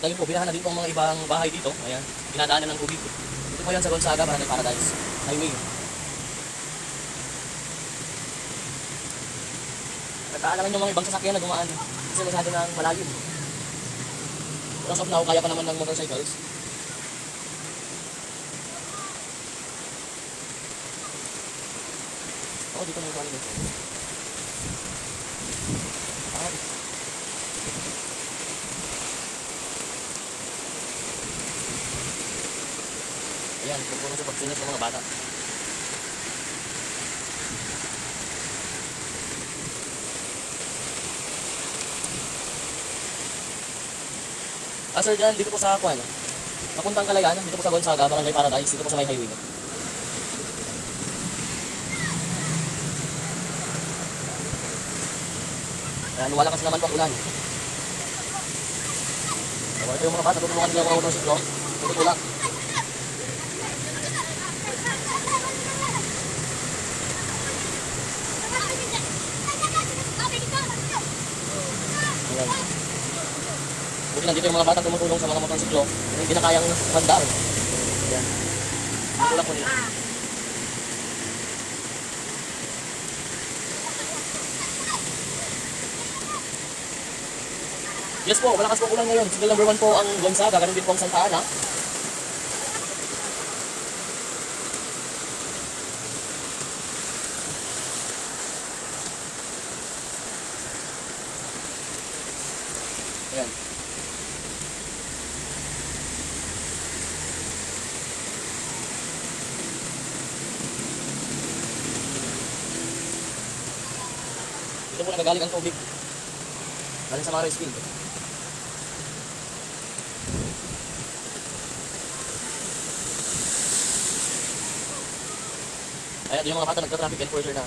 At ayun po, binahan na din po ang mga ibang bahay dito. Ayan, dinadaanan ng tubig. Ito po yan sa Gonzaga, Barangay Paradise Highway. Nagkaalangan yung mga ibang sasakyan na dumaan. Kasi masyado nang malalim. As of now, kaya pa naman ng motorcycles. Oh, dito na yung galing Ayan, puro sa pagsunod ng mga bata. Ah, sir, dyan, dito po sa Kwan. Papuntang Kalayan, dito po sa Gonzaga, Barangay Paradise, dito po sa may highway. Ayan, wala kasi naman po ang ulan. So, ito yung mga bata, tutulungan nila mga motorsiklo. Tutulak. Nandito yung mga bata tumutulong sa mga motorsiklo. Hindi na kayang mandar. Ayan. Tutulak po nila. Yes po, malakas po ulan ngayon. Signal number 1 po ang Gonzaga, ganun din po ang Santa Ana. Ayan. Nagagaling ang tubig. Galing sa Maris Field. Ayan, yung mga bata nagka-traffic enforcer na.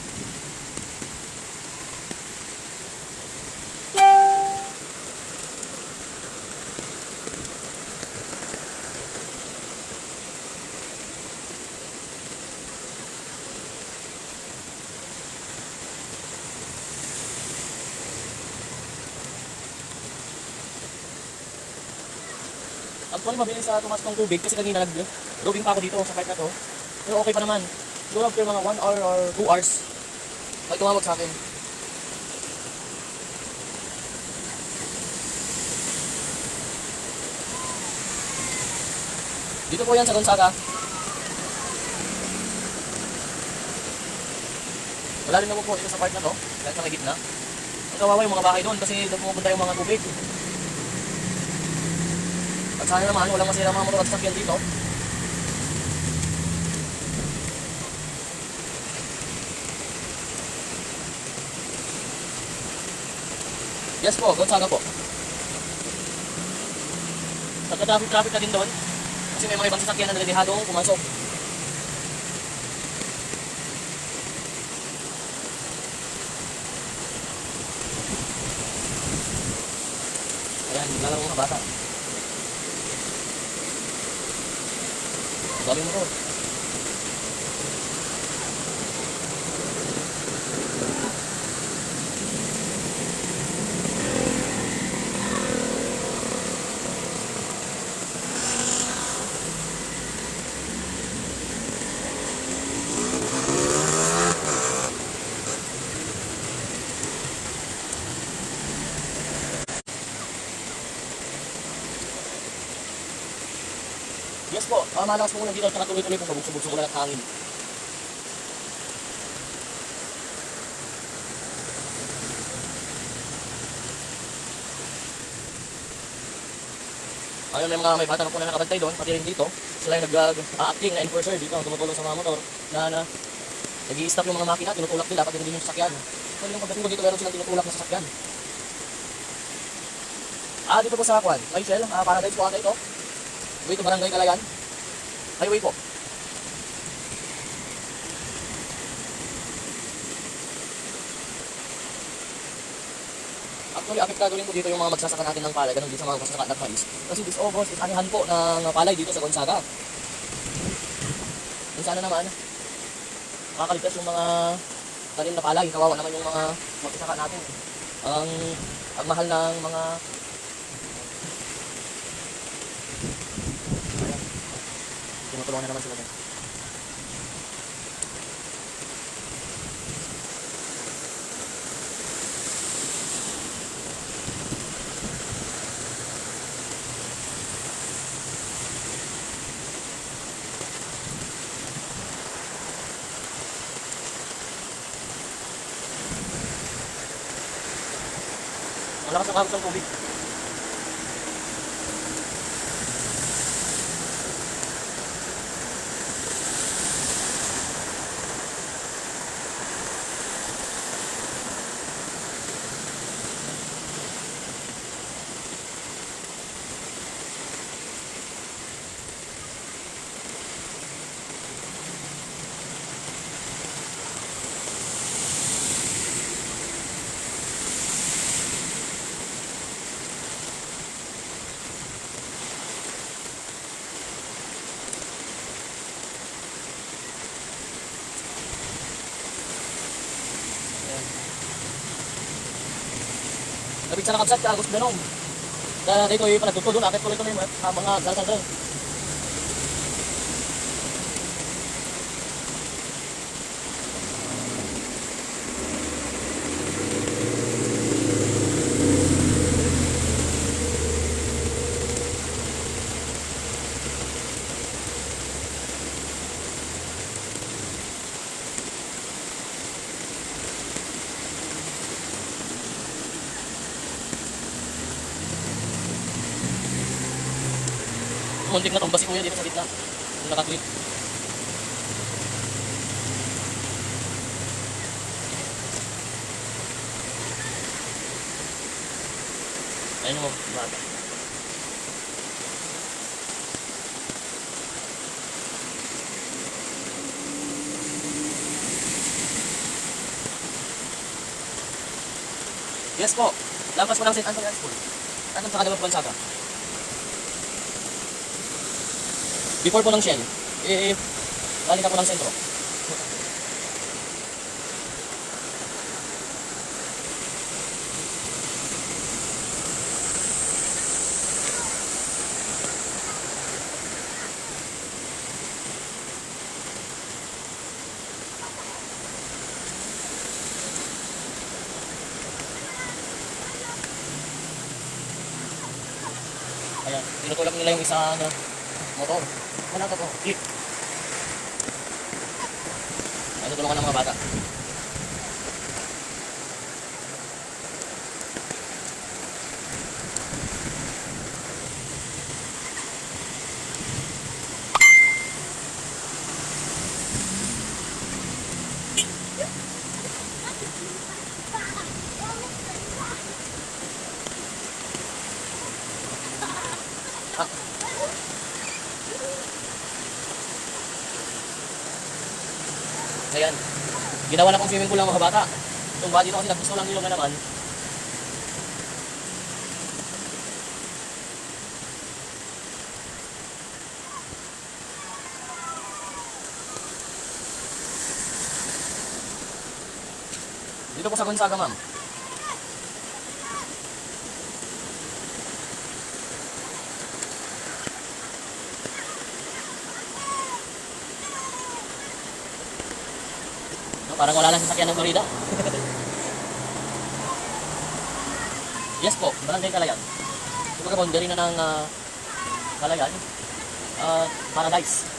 Actually, mabilis sa tumas ng tubig kasi kanina nag-roving pa ako dito sa part na to. Pero okay pa naman. Siguro after mga 1 hour or 2 hours, may tumawag sa akin. Dito po yan sa Gonzaga. Malalim na po po dito sa part na to, dahil sa may gitna. Kawawa yung mga bahay doon kasi doon pumupunta yung mga tubig. At sana naman, walang masira mga motor at sasakyan dito. Yes po, Gonzaga po. Nagka-traffic-traffic na din doon. Kasi may mga ibang sasakyan na nalilihadong pumasok. Ayan, naglalaro mga bata. Dami mo. Yes po, uh, malakas po muna dito at nakatuloy-tuloy po pabugso-bugso muna ng hangin. Ayun, may mga may bata na po na nakabantay doon, pati rin dito. Sila yung nag-acting na enforcer dito, tumutulong sa mga motor na, na nag-i-stop yung mga makina, tinutulak nila, pati rin yung sasakyan. So, yung pagdating ko dito, meron silang tinutulak na sasakyan. Ah, dito po sa Kwan, Michelle, ah, paradise po ata ito. Way to Barangay Kalayan. Highway po. Actually, apektado rin po dito yung mga magsasaka natin ng palay, ganun din sa mga magsasaka ng mais. Kasi this August is anihan po ng palay dito sa Gonzaga. Kung sana naman, makakaligtas yung mga tanim na palay. Kawawa naman yung mga magsasaka natin. Ang, ang mahal ng mga Tutulungan na naman sila dyan. Ang lakas ng agos ng tubig. Labig sa nakabsat ka, Agos Benong. Dahil dito yung panagtutulong, akit tuloy-tuloy mga ah, mga galsan Muntik na tumba si kuya dito sa gitna. Yung nakatwit. Ayun mo, bata. Yes po. Lampas mo ng St. Anthony High School. Anong sa kadawang bansa ka? Before po ng Shell, eh, balik ako ng sentro. Ayan, tinutulak nila yung isa na motor. Ka po. Click. Ay, tutulungan ng mga bata. Ayan. Ginawa na kong swimming pool ng mga bata. Tumba dito kasi naggusto lang nila na naman. Dito po sa Gonzaga, ma'am. Parang wala lang sasakyan ng Florida. yes po, Barangay Kalayan. Kumbaga boundary na ng uh, Kalayan. Uh, paradise.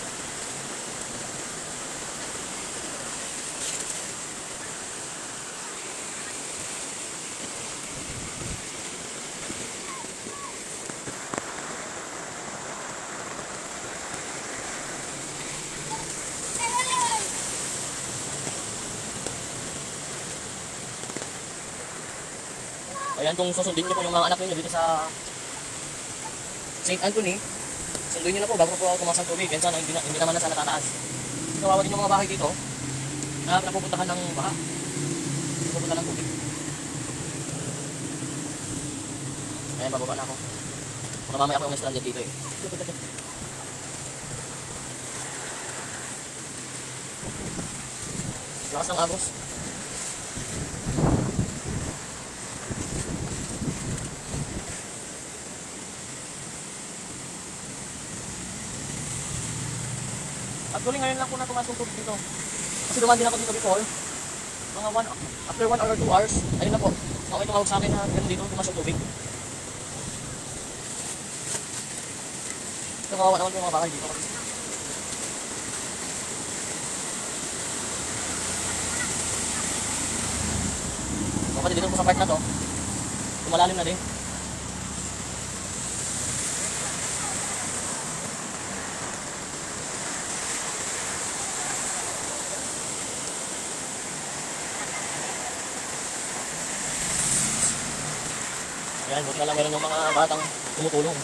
Ayan, kung susundin niyo po yung mga anak niyo dito sa St. Anthony, sunduin niyo na po bago po tumaas ang tubig. Yan sana, hindi, na, hindi naman na sana tataas. Kawawa din yung mga bahay dito na napupuntahan ng baha. Napupuntahan ng tubig. Ayan, bababa na ako. Baka mamaya ako yung stranded dito eh. Lakas ng agos. Actually, ngayon lang po na tubig dito. Kasi duman din ako dito before. Mga one, after 1 or 2 hours, ayun na po. Ako may tumawag sa akin na ganun dito yung tubig. Ito kawawa naman po yung mga bahay dito. Kapatid dito po sa part na to, lumalalim na din. Yan, buti na lang meron yung mga batang tumutulong.